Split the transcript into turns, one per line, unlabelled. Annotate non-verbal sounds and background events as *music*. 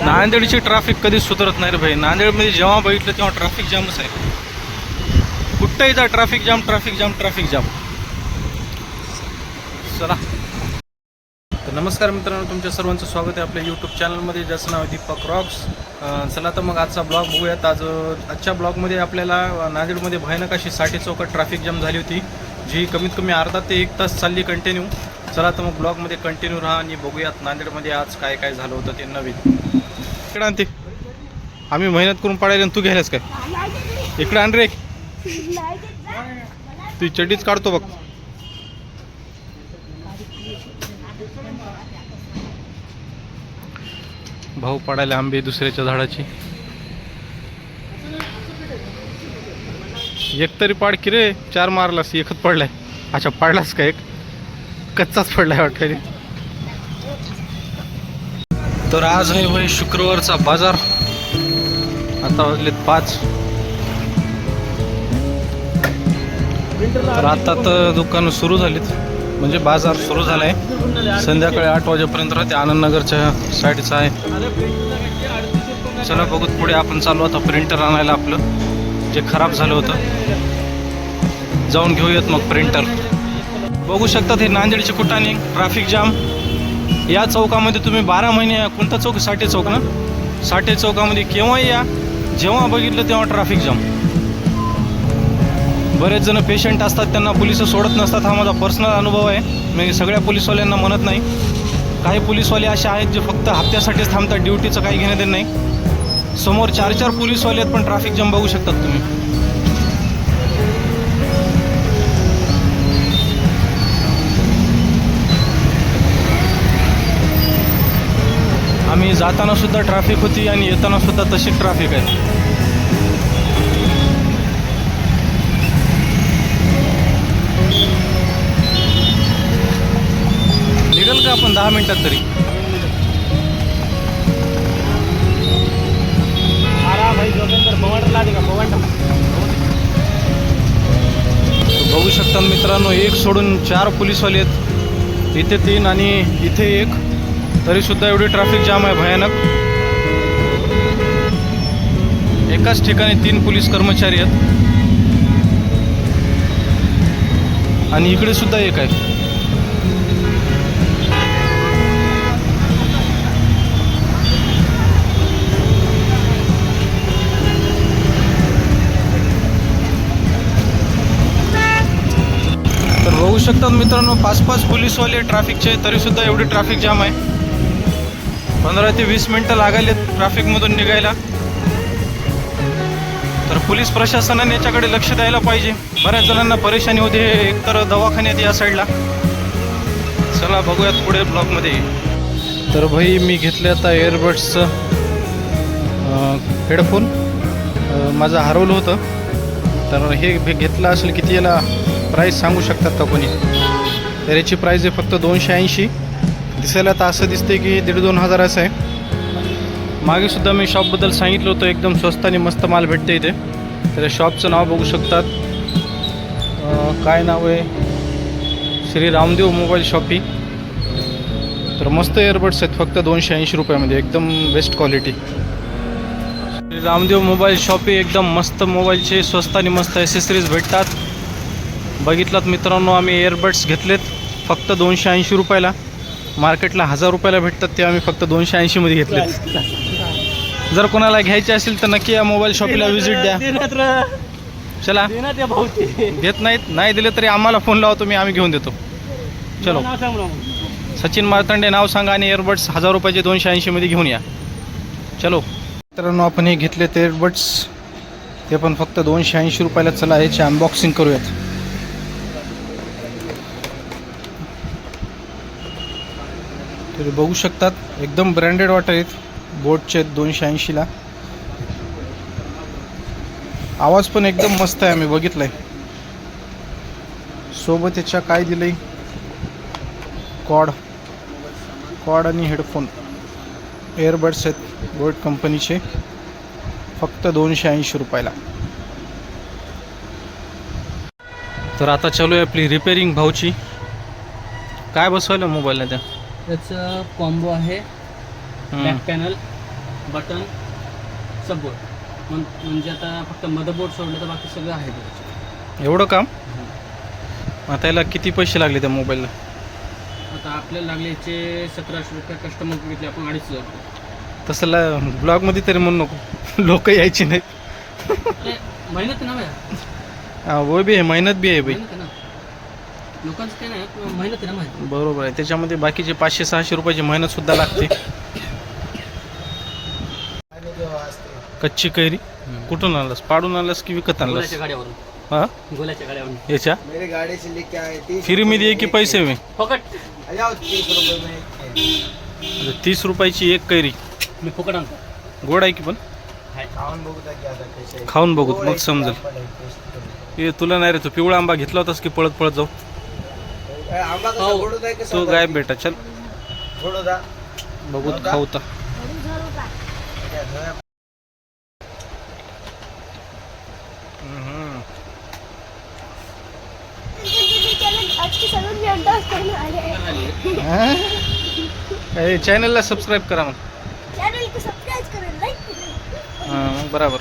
नांदेडची traffic कधीच सुधारत नाही रे भाई. नांदेडमध्ये जेव्हा बघितलं तेव्हा ट्रॅफिक जामच आहे. कुठंही जा traffic jam traffic jam traffic jam चला. तर नमस्कार मित्रांनो तुमच्या सर्वांचं स्वागत आहे आपल्या यूट्यूब चॅनलमध्ये ज्याचं नाव आहे दीपक रॉक्स. चला तर मग आजचा ब्लॉग बघूयात. आज आजच्या ब्लॉगमध्ये आपल्याला नांदेडमध्ये भयानक अशी साठी चौकात ट्रॅफिक जाम झाली होती जी कमीत कमी अर्धा ते एक तास चालली कंटिन्यू चला तर मग ब्लॉगमध्ये कंटिन्यू राहा आणि बघूयात नांदेडमध्ये आज काय काय झालं होतं ते नवीन. इकडे आणते आम्ही मेहनत करून पाडायला आणि तू घ्यायलास काय? इकडे आण रे तू चड्डीच काढतो बघ. भाऊ पडायला आंबे दुसऱ्याच्या झाडाची. एक तरी पाड की रे चार मारलास एकच पडलाय. अच्छा पाडलास का एक? कच्चाच पडलाय वाटतं तर आज आहे भाई शुक्रवारचा बाजार. आता वाजलेत पाच. तर आता तर दुकानं सुरू झालीत. म्हणजे बाजार सुरू झालाय. संध्याकाळी आठ वाजेपर्यंत राहते. आनंदनगरच्या साईडचा आहे. चला बघूत पुढे आपण चालू. आता प्रिंटर आणायला आपलं. जे खराब झालं होतं. जाऊन घेऊयात मग प्रिंटर बघू शकतात हे नांदेडचे कुटाने ट्रॅफिक जाम या चौकामध्ये तुम्ही बारा महिने कोणता चौक साठे चौक ना? साठे चौकामध्ये केव्हाही या. जेव्हा बघितलं तेव्हा ट्रॅफिक जाम बरेच जण पेशंट असतात त्यांना पोलीस सोडत नसतात. हा माझा पर्सनल अनुभव आहे. मी सगळ्या पोलिसवाल्यांना म्हणत नाही. काही पोलिसवाले असे आहेत जे फक्त हप्त्यासाठीच थांबतात ड्युटीचं काही घेणं देणं नाही. समोर चार चार पोलिसवाले आहेत पण ट्रॅफिक जाम बघू शकतात तुम्ही. आम्ही जाताना सुद्धा ट्रॅफिक होती आणि येताना सुद्धा तशी ट्रॅफिक आहे. निघल का आपण दहा मिनिटात तरी? बघू शकता मित्रांनो एक सोडून चार पोलीसवाले आहेत. इथे तीन आणि इथे एक. तरीसुद्धा एवढी ट्रॅफिक जाम आहे भयानक. एकाच ठिकाणी तीन पोलीस कर्मचारी आहेत. आणि इकडे सुद्धा एक आहे. तर बघू शकतात मित्रांनो पाच पाच पोलीसवाले ट्रॅफिकचे तरीसुद्धा एवढी ट्रॅफिक जाम आहे. पंधरा ते वीस मिनटं लागायले ट्रॅफिकमधून निघायला. तर पोलीस प्रशासनाने याच्याकडे लक्ष द्यायला पाहिजे. बऱ्याच जणांना परेशानी होते. एकतर दवाखान्यात या साईडला चला बघूयात पुढे ब्लॉकमध्ये. तर भाई मी घेतले आता एअरबड्सचं हेडफोन माझं हरवलं होतं. तर हे भे- घेतलं असेल किती याला? प्राईस सांगू शकतात का कोणी? तर याची प्राईज आहे फक्त दोनशे ऐंशी. दिसायला तर असं दिसते की दीड दोन हजाराचं आहे. मागे सुद्धा मी शॉपबद्दल सांगितलं होतं एकदम स्वस्त आणि मस्त माल भेटते इथे. तर शॉपचं नाव बघू शकतात. काय नाव आहे? Shri Ramdev mobile shoppe. तर मस्त इयरबड्स आहेत फक्त दोनशे ऐंशी रुपयामध्ये एकदम best quality Shri Ramdev mobile shoppe एकदम मस्त मोबाईलचे स्वस्त आणि मस्त ॲसेसरीज भेटतात. बघितलात मित्रांनो आम्ही इयरबड्स घेतलेत फक्त दोनशे ऐंशी रुपयाला. मार्केटला हजार रुपयाला भेटतात ते आम्ही फक्त दोनशे ऐंशीमध्ये घेतलेत. जर कोणाला घ्यायचे असेल तर नक्की या मोबाईल शॉपीला व्हिजिट द्या. चला. देत नाहीत नाही दिले तरी आम्हाला फोन लावतो मी आम्ही घेऊन देतो. चलो. सचिन मारतंडे नाव सांगा आणि इयरबड्स हजार रुपयाचे दोनशे ऐंशीमध्ये घेऊन या. चलो. मित्रांनो आपण हे घेतले ते इयरबड्स ते पण फक्त दोनशे ऐंशी रुपयाला चला याची अनबॉक्सिंग करूयात. तर बघू शकतात. एकदम ब्रँडेड वॉटर आहेत. बोटचे आहेत दोनशे ऐंशीला. आवाज पण एकदम मस्त आहे आम्ही बघितलाय. सोबत याच्या काय दिलंय? कॉड कॉड आणि हेडफोन एअरबड्स आहेत बोट कंपनीचे फक्त दोनशे ऐंशी रुपयाला. तर आता चालू आहे आपली रिपेरिंग भाऊची. काय बसवलं मोबाईलला त्या?
त्याचं कॉम्बो आहे. बॅक पॅनल बटन सबबोर्ड म्हणजे आता फक्त मदरबोर्ड सोडलं तर बाकी सगळं आहे.
एवढं काम? मग त्याला किती पैसे लागले त्या मोबाईलला
आता आपल्याला लागले याचे सतराशे रुपये कस्टमर घेतले आपण अडीच हजार रुपये.
तसं ब्लॉगमध्ये तरी म्हणू नको. लोक यायची नाहीत.
अरे मेहनत ना बाया
हा, वो बी आहे मेहनत बी आहे बाई.
लोकांचं काही नाही पण मेहनत आहे ना माहिती.
बरोबर आहे. त्याच्यामध्ये बाकीचे पाचशे सहाशे रुपयाची मेहनत सुद्धा लागते. कच्ची कैरी? कुठून आणलास? पाडून आणलास की विकत आणलास?
गोल्याच्या गाड्यावरून.
हा?
गोल्याच्या गाड्यावरून.
याच्या?
मेरे गाड़ी से लेके आए तीस
फ्री में दिए की पैसे में?
फुकट.
जाओ तीस रुपए में एक है।
तीस रुपयाची एक कैरी.
मी फुकट आणतो.
गोड आहे की पण?
खाऊन बघू तर कैसे है।
खाऊन बघू मग समजेल.
आहे.
हे तुला नाही रे तू पिवळा आंबा घेतला होतास की पळत पळत जाऊ?
ए, आंबा कसा
हो.
गोड आहे का
तो
साधा?
गायब बेटा चल बघू खाऊ तर
क्या?
हम्म. *laughs* चॅनलला सबस्क्राईब करा मग
चॅनल को सबस्क्राईब करेल लाईक करेल
हा, मग बराबर